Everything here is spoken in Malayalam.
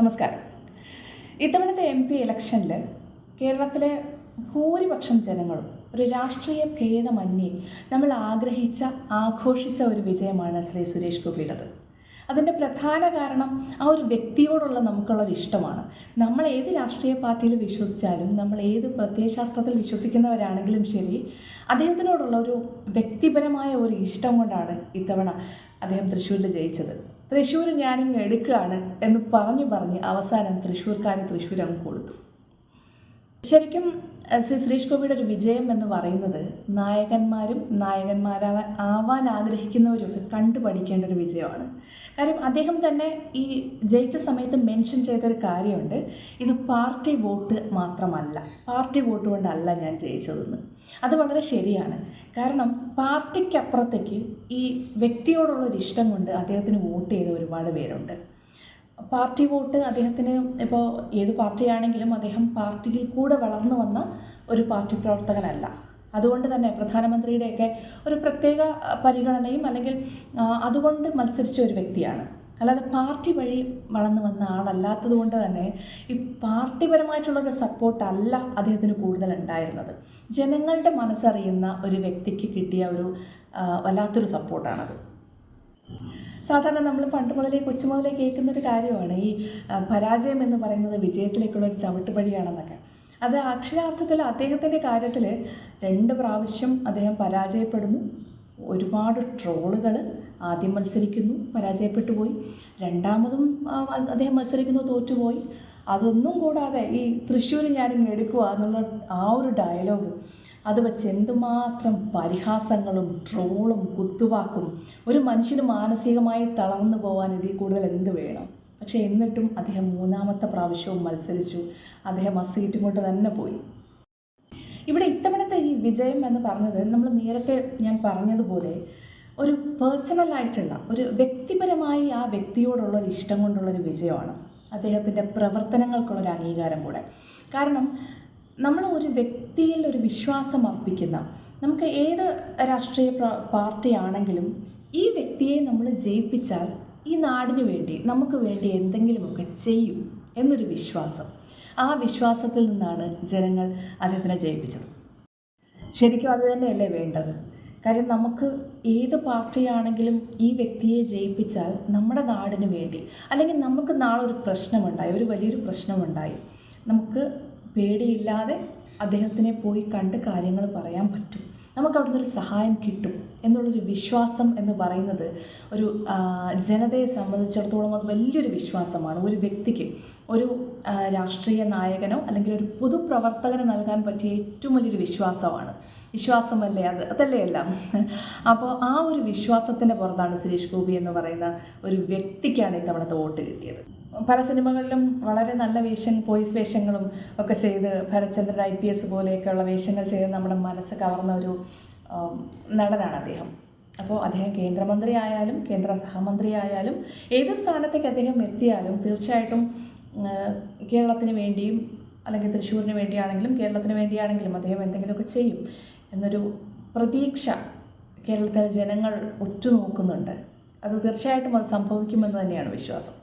നമസ്കാരം. ഇത്തവണത്തെ എം പി ഇലക്ഷനിൽ കേരളത്തിലെ ഭൂരിപക്ഷം ജനങ്ങളും ഒരു രാഷ്ട്രീയ ഭേദമന്യേ നമ്മൾ ആഗ്രഹിച്ച ആഘോഷിച്ച ഒരു വിജയമാണ് ശ്രീ സുരേഷ് ഗോപിയുടേത്. അതിന്റെ പ്രധാന കാരണം ആ ഒരു വ്യക്തിയോടുള്ള നമുക്കുള്ളൊരു ഇഷ്ടമാണ്. നമ്മൾ ഏത് രാഷ്ട്രീയ പാർട്ടിയിൽ വിശ്വസിച്ചാലും നമ്മൾ ഏത് പ്രത്യയശാസ്ത്രത്തിൽ വിശ്വസിക്കുന്നവരാണെങ്കിലും ശരി അദ്ദേഹത്തിനോടുള്ള ഒരു വ്യക്തിപരമായ ഒരു ഇഷ്ടം കൊണ്ടാണ് ഇത്തവണ അദ്ദേഹം തൃശ്ശൂരിൽ ജയിച്ചത്. തൃശ്ശൂർ ഞാനിങ്ങ് എടുക്കുകയാണ് എന്ന് പറഞ്ഞു പറഞ്ഞ് അവസാനം തൃശ്ശൂർക്കാർ തൃശ്ശൂർ അങ്ങ് കൊടുത്തു. ശരിക്കും ശ്രീ സുരേഷ് ഗോപിയുടെ ഒരു വിജയം എന്ന് പറയുന്നത് നായകന്മാരും നായകന്മാരാവാൻ ആവാൻ ആഗ്രഹിക്കുന്നവരും കണ്ടുപഠിക്കേണ്ട കണ്ടു പഠിക്കേണ്ട ഒരു വിജയമാണ്. കാര്യം അദ്ദേഹം തന്നെ ഈ ജയിച്ച സമയത്ത് മെൻഷൻ ചെയ്തൊരു കാര്യമുണ്ട്. ഇത് പാർട്ടി വോട്ട് മാത്രമല്ല. പാർട്ടി വോട്ട് കൊണ്ടല്ല ഞാൻ ജയിച്ചതെന്ന്. അത് വളരെ ശരിയാണ്. കാരണം പാർട്ടിക്കപ്പുറത്തേക്ക് ഈ വ്യക്തിയോടുള്ളൊരു ഇഷ്ടം കൊണ്ട് അദ്ദേഹത്തിന് വോട്ട് ചെയ്ത ഒരുപാട് പേരുണ്ട്. പാർട്ടി വോട്ട് അദ്ദേഹത്തിന് ഇപ്പോൾ ഏത് പാർട്ടിയാണെങ്കിലും അദ്ദേഹം പാർട്ടിയിൽ കൂടെ വളർന്നു വന്ന ഒരു പാർട്ടി പ്രവർത്തകനല്ല. അതുകൊണ്ട് തന്നെ പ്രധാനമന്ത്രിയുടെയൊക്കെ ഒരു പ്രത്യേക പരിഗണനയും അല്ലെങ്കിൽ അതുകൊണ്ട് മത്സരിച്ച ഒരു വ്യക്തിയാണ്. അല്ലാതെ പാർട്ടി വഴി വളർന്നു വന്ന ആളല്ലാത്തത് കൊണ്ട് തന്നെ ഈ പാർട്ടിപരമായിട്ടുള്ളൊരു സപ്പോർട്ടല്ല അദ്ദേഹത്തിന് കൂടുതൽ ഉണ്ടായിരുന്നത് ജനങ്ങളുടെ മനസ്സറിയുന്ന ഒരു വ്യക്തിക്ക് കിട്ടിയ ഒരു വല്ലാത്തൊരു സപ്പോർട്ടാണത്. സാധാരണ നമ്മൾ പണ്ട് മുതലേ കൊച്ചു മുതലേ കേൾക്കുന്ന ഒരു കാര്യമാണ് ഈ പരാജയം എന്ന് പറയുന്നത് വിജയത്തിലേക്കുള്ള ഒരു ചവിട്ടുപടിയാണെന്നൊക്കെ. അത് അക്ഷരാർത്ഥത്തിൽ അദ്ദേഹത്തിന്റെ കാര്യത്തിൽ രണ്ട് പ്രാവശ്യം അദ്ദേഹം പരാജയപ്പെടുന്നു. ഒരുപാട് ട്രോളുകൾ ആദ്യം മത്സരിക്കുന്നു പരാജയപ്പെട്ടു പോയി. രണ്ടാമതും അദ്ദേഹം മത്സരിക്കുന്നു തോറ്റുപോയി. അതൊന്നും കൂടാതെ ഈ തൃശ്ശൂർ ഞാനിങ്ങ് എടുക്കുക എന്നുള്ള ആ ഒരു ഡയലോഗ് അത് വെച്ച് എന്തുമാത്രം പരിഹാസങ്ങളും ട്രോളും കുത്തുവാക്കും ഒരു മനുഷ്യന് മാനസികമായി തളർന്നു പോകാൻ ഇതിൽ കൂടുതൽ എന്ത് വേണം? പക്ഷേ എന്നിട്ടും അദ്ദേഹം മൂന്നാമത്തെ പ്രാവശ്യവും മത്സരിച്ചു. അദ്ദേഹം ആ സീറ്റും കൊണ്ട് തന്നെ പോയി. ഇവിടെ ഇത്തവണത്തെ ഈ വിജയം എന്ന് പറഞ്ഞത് നമ്മൾ നേരത്തെ ഞാൻ പറഞ്ഞതുപോലെ ഒരു പേഴ്സണലായിട്ടുള്ള ഒരു വ്യക്തിപരമായി ആ വ്യക്തിയോടുള്ള ഒരു ഇഷ്ടം കൊണ്ടുള്ളൊരു വിജയമാണ്. അദ്ദേഹത്തിന്റെ പ്രവർത്തനങ്ങൾക്കുള്ളൊരു അംഗീകാരം കൂടെ. കാരണം നമ്മൾ ഒരു വ്യക്തിയിൽ ഒരു വിശ്വാസം അർപ്പിക്കുന്ന നമുക്ക് ഏത് രാഷ്ട്രീയ പാർട്ടി പാർട്ടിയാണെങ്കിലും ഈ വ്യക്തിയെ നമ്മൾ ജയിപ്പിച്ചാൽ ഈ നാടിന് വേണ്ടി നമുക്ക് വേണ്ടി എന്തെങ്കിലുമൊക്കെ ചെയ്യും എന്നൊരു വിശ്വാസം. ആ വിശ്വാസത്തിൽ നിന്നാണ് ജനങ്ങൾ അദ്ദേഹത്തിനെ ജയിപ്പിച്ചത്. ശരിക്കും അത് തന്നെയല്ലേ വേണ്ടത്? കാര്യം നമുക്ക് ഏത് പാർട്ടിയാണെങ്കിലും ഈ വ്യക്തിയെ ജയിപ്പിച്ചാൽ നമ്മുടെ നാടിന് വേണ്ടി അല്ലെങ്കിൽ നമുക്ക് നാളെ ഒരു പ്രശ്നമുണ്ടായി ഒരു വലിയൊരു പ്രശ്നമുണ്ടായി നമുക്ക് പേടിയില്ലാതെ അദ്ദേഹത്തിനെ പോയി കണ്ട് കാര്യങ്ങൾ പറയാൻ പറ്റും. നമുക്ക് അവിടുന്ന് ഒരു സഹായം കിട്ടും എന്നുള്ളൊരു വിശ്വാസം എന്ന് പറയുന്നത് ഒരു ജനതയെ സംബന്ധിച്ചിടത്തോളം അത് വലിയൊരു വിശ്വാസമാണ്. ഒരു വ്യക്തിക്ക് ഒരു രാഷ്ട്രീയ നായകനോ അല്ലെങ്കിൽ ഒരു പൊതുപ്രവർത്തകന് നൽകാൻ പറ്റിയ ഏറ്റവും വലിയൊരു വിശ്വാസമാണ്. വിശ്വാസമല്ലേ അത്? അതല്ലേ എല്ലാം? അപ്പോൾ ആ ഒരു വിശ്വാസത്തിന്റെ പുറത്താണ് സുരേഷ് ഗോപി എന്ന് പറയുന്ന ഒരു വ്യക്തിക്കാണ് ഇത്തവണത്തെ വോട്ട് കിട്ടിയത്. പല സിനിമകളിലും വളരെ നല്ല വേഷം പോലീസ് വേഷങ്ങളും ഒക്കെ ചെയ്ത് ഭരത്ചന്ദ്രൻ ഐ പി എസ് പോലെയൊക്കെയുള്ള വേഷങ്ങൾ ചെയ്ത് നമ്മുടെ മനസ്സ് കവർന്ന ഒരു നടനാണ് അദ്ദേഹം. അപ്പോൾ അദ്ദേഹം കേന്ദ്രമന്ത്രി ആയാലും കേന്ദ്ര സഹമന്ത്രി ആയാലും ഏത് സ്ഥാനത്തേക്ക് അദ്ദേഹം എത്തിയാലും തീർച്ചയായിട്ടും കേരളത്തിന് വേണ്ടിയും അല്ലെങ്കിൽ തൃശ്ശൂരിന് വേണ്ടിയാണെങ്കിലും കേരളത്തിന് വേണ്ടിയാണെങ്കിലും അദ്ദേഹം എന്തെങ്കിലുമൊക്കെ ചെയ്യും എന്നൊരു പ്രതീക്ഷ കേരളത്തിലെ ജനങ്ങൾ ഉറ്റുനോക്കുന്നുണ്ട്. അത് തീർച്ചയായിട്ടും അത് സംഭവിക്കുമെന്ന് തന്നെയാണ് വിശ്വാസം.